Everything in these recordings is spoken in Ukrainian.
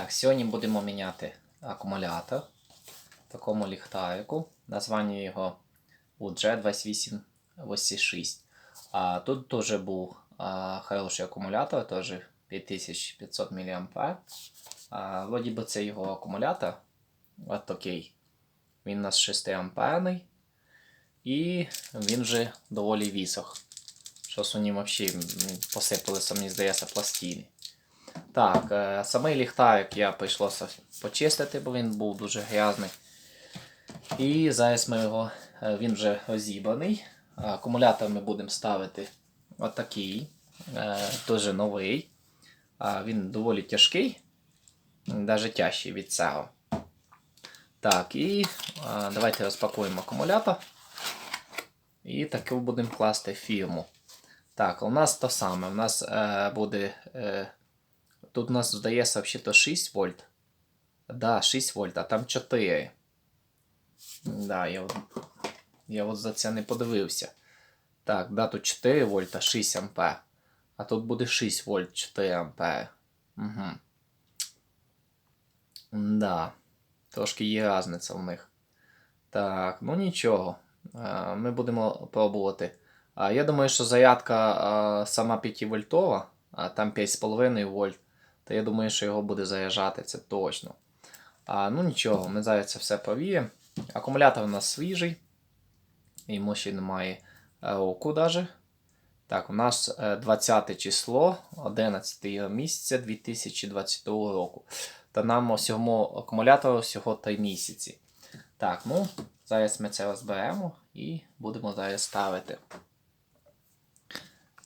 Так, сьогодні будемо міняти акумулятор в такому ліхтарику. Названня його UG2886. А тут теж був а, хороший акумулятор, теж 5500 мА. А, вроді би це його акумулятор. От такий. Він у нас 6 амперний. І він вже доволі вісох. Щось у ньому взагалі посипалися, мені здається, пластини. Так, е, самий ліхтарик я прийшлося почистити, бо він був дуже грязний. І зараз ми його, е, він вже розібраний. Акумулятор ми будемо ставити отакий, дуже новий. Він доволі тяжкий, навіть тяжчий від цього. Так, і давайте розпакуємо акумулятор. І таку будемо класти фірму. Так, у нас то саме. У нас е, буде. Е, тут у нас здається взагалі 6 вольт. Да, 6 вольт, а там 4. Да, я, от- я от за це не подивився. Так, да, тут 4 вольта, 6 ампер. А тут буде 6 вольт, 4 ампер. Угу. Да. Трошки є різниця в них. Так, ну нічого. Е, Ми будемо пробувати. А, Я думаю, що зарядка сама 5 вольтова, а там 5,5 вольт. То я думаю, що його буде заряджати, це точно. А, ну нічого, ми зараз це все провіємо. Акумулятор у нас свіжий. Йому ще немає е, року даже. Так, у нас е, 20 число 11 місяця 2022 року. Та нам всьому акумулятору всього 3 місяці. Так, ну, зараз ми це розберемо і будемо зараз ставити.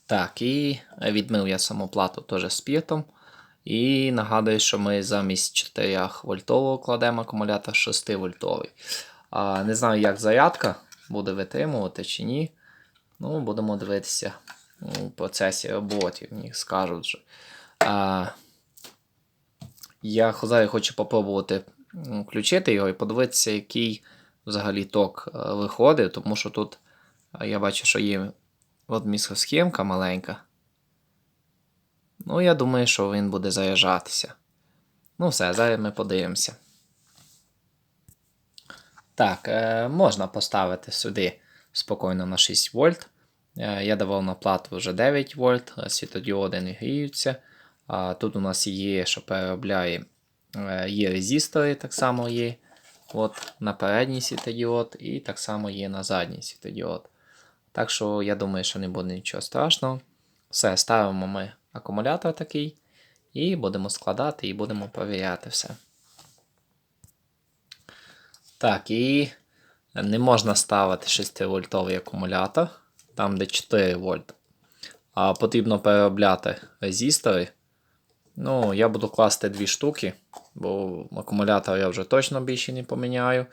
Так, і відмив я саму плату теж спіртом. І нагадую, що ми замість 4 вольтового кладемо акумулятор 6 вольтовий. А, не знаю, як зарядка буде витримувати чи ні. Ну, будемо дивитися у процесі роботи, мені скажуть вже. А, я зараз хочу попробувати включити його і подивитися, який взагалі ток е, виходить, тому що тут е, я бачу, що є от мікросхемка маленька. Ну, я думаю, що він буде заряджатися. Ну, все, зараз ми подивимося. Так, е, можна поставити сюди спокійно на 6 вольт. Е, я давав на плату вже 9 вольт, е, світодіоди не гріються. Тут у нас є, що переробляє, є резистори, так само є. От на передній світодіод, і так само є на задній світодіод. Так що я думаю, що не буде нічого страшного. Все, ставимо ми акумулятор такий, і будемо складати, і будемо перевіряти все. Так, і не можна ставити 6-вольтовий акумулятор, там де 4 вольта. А потрібно переробляти резистори. Ну, я буду класти дві штуки, бо акумулятор я вже точно більше не поміняю.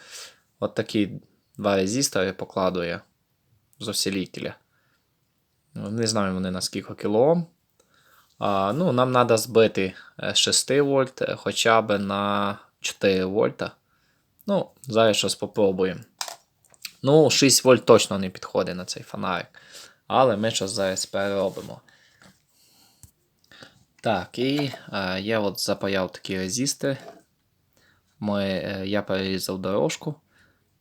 От такі два резистори покладу я з осцилителя. Ну, Не знаю вони на скільки кілоом. Ну, нам треба збити е, з 6 вольт е, хоча б на 4 вольта. Ну, зараз щось попробуємо. Ну, 6 вольт точно не підходить на цей фонарик. Але ми щось зараз переробимо. Так, і е, я от запаяв такі резистори. Ми, е, я перерізав дорожку.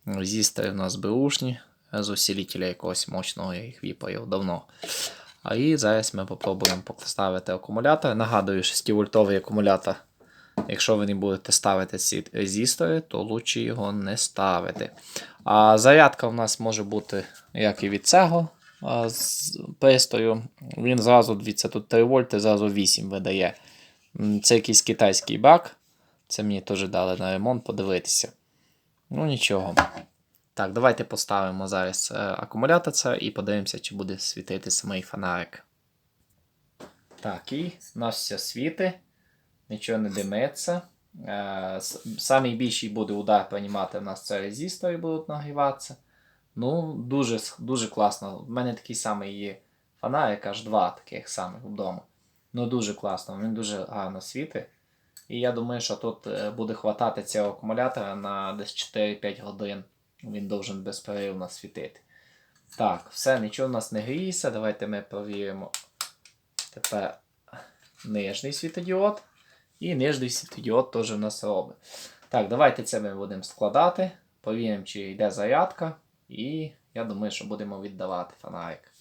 Резистори у нас беушні. З усилителя якогось мощного я їх випаяв давно. А і зараз ми попробуємо поставити акумулятор. Нагадую, 6-вольтовий акумулятор. Якщо ви не будете ставити ці резистори, то краще його не ставити. А зарядка у нас може бути як і від цього з пристрою. Він зразу, дивіться, тут 3 вольти, зразу 8 видає. Це якийсь китайський бак. Це мені теж дали на ремонт подивитися. Ну нічого. Так, давайте поставимо зараз е, акумулятор і подивимося, чи буде світити самий фонарик. Так, і у нас все світить, нічого не димиться. Е, Самий більший буде удар приймати у нас це резистори будуть нагріватися. Ну, дуже, дуже класно. У мене такий самий є фонарик, аж два таких самих вдома. Ну, дуже класно, він дуже гарно світить. І я думаю, що тут е, буде хватати цього акумулятора на десь 4-5 годин. Він должен безперервно світити. Так, все, нічого в нас не гріється. Давайте ми провіримо тепер нижній світодіод. І нижній світодіод теж в нас робить. Так, давайте це ми будемо складати. Повіримо, чи йде зарядка. І я думаю, що будемо віддавати фонарик.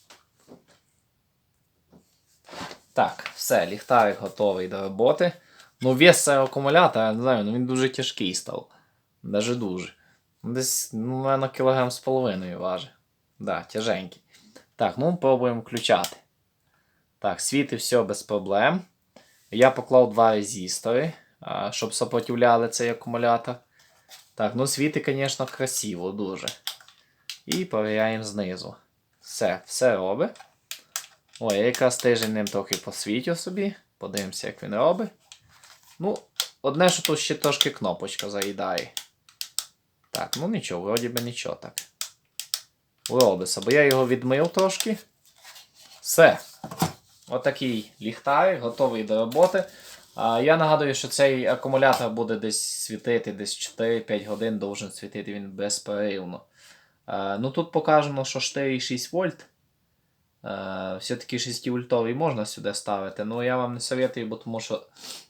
Так, все, ліхтарик готовий до роботи. Ну, вес цього акумулятора, я не знаю, ну він дуже тяжкий став. Даже дуже. Десь, ну, мабуть, кілограм з половиною важить. Да, тяженький. Так, ну пробуємо включати. Так, світи все без проблем. Я поклав два резистори, щоб сопротивляли цей акумулятор. Так, ну світи, звісно, красиво дуже. І перевіряємо знизу. Все, все робить. Ой, я якраз тиждень ним трохи посвітю собі. Подивимося, як він робить. Ну, одне, що тут ще трошки кнопочка заїдає. Так, ну нічого, вроді би нічого так. Робиться, бо я його відмив трошки. Все. Отакий ліхтар, готовий до роботи. А, я нагадую, що цей акумулятор буде десь світити, десь 4-5 годин должен світити він безперервно. А, ну тут покажемо, що 4,6 вольт. Е, Все-таки 6 вольтовий можна сюди ставити, але я вам не советую, бо тому що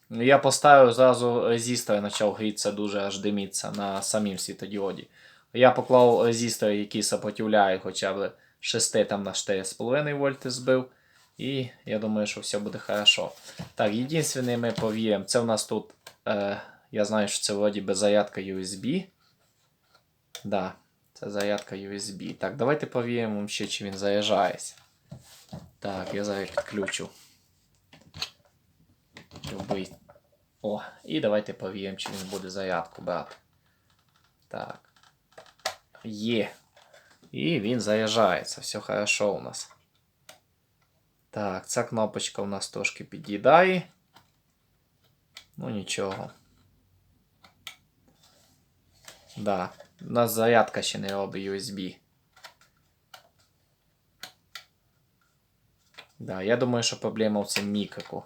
я поставив зразу резистор почав грітися дуже аж диміться на самім світодіоді. Я поклав резистор, який сопротивляє хоча б 6 там на 4,5 вольти збив. І я думаю, що все буде хорошо. Так, єдине ми повіємо, це у нас тут, е, я знаю, що це вроді би зарядка USB. Да, це зарядка USB. Так, давайте повіємо ще, чи він заряджається. Так, я зараз підключу. Любий. О, і давайте повіємо, чи він буде зарядку брати. Так. Є. І він заряджається. Все хорошо у нас. Так, ця кнопочка у нас трошки під'їдає. Ну нічого. Да. У нас зарядка ще не робить USB. Да, я думаю, що проблема в цьому мікроку.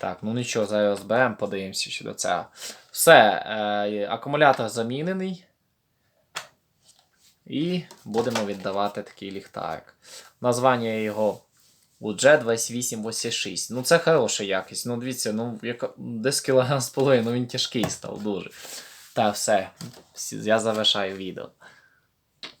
Так, ну нічого, зараз розберемо, подивимося щодо цього. Все, е, акумулятор замінений. І будемо віддавати такий ліхтарик. Названня його UJ 2886. Ну, це хороша якість. Ну, дивіться, ну, яка, десь кілограм з половиною, ну він тяжкий став дуже. Так, все. Я завершаю відео.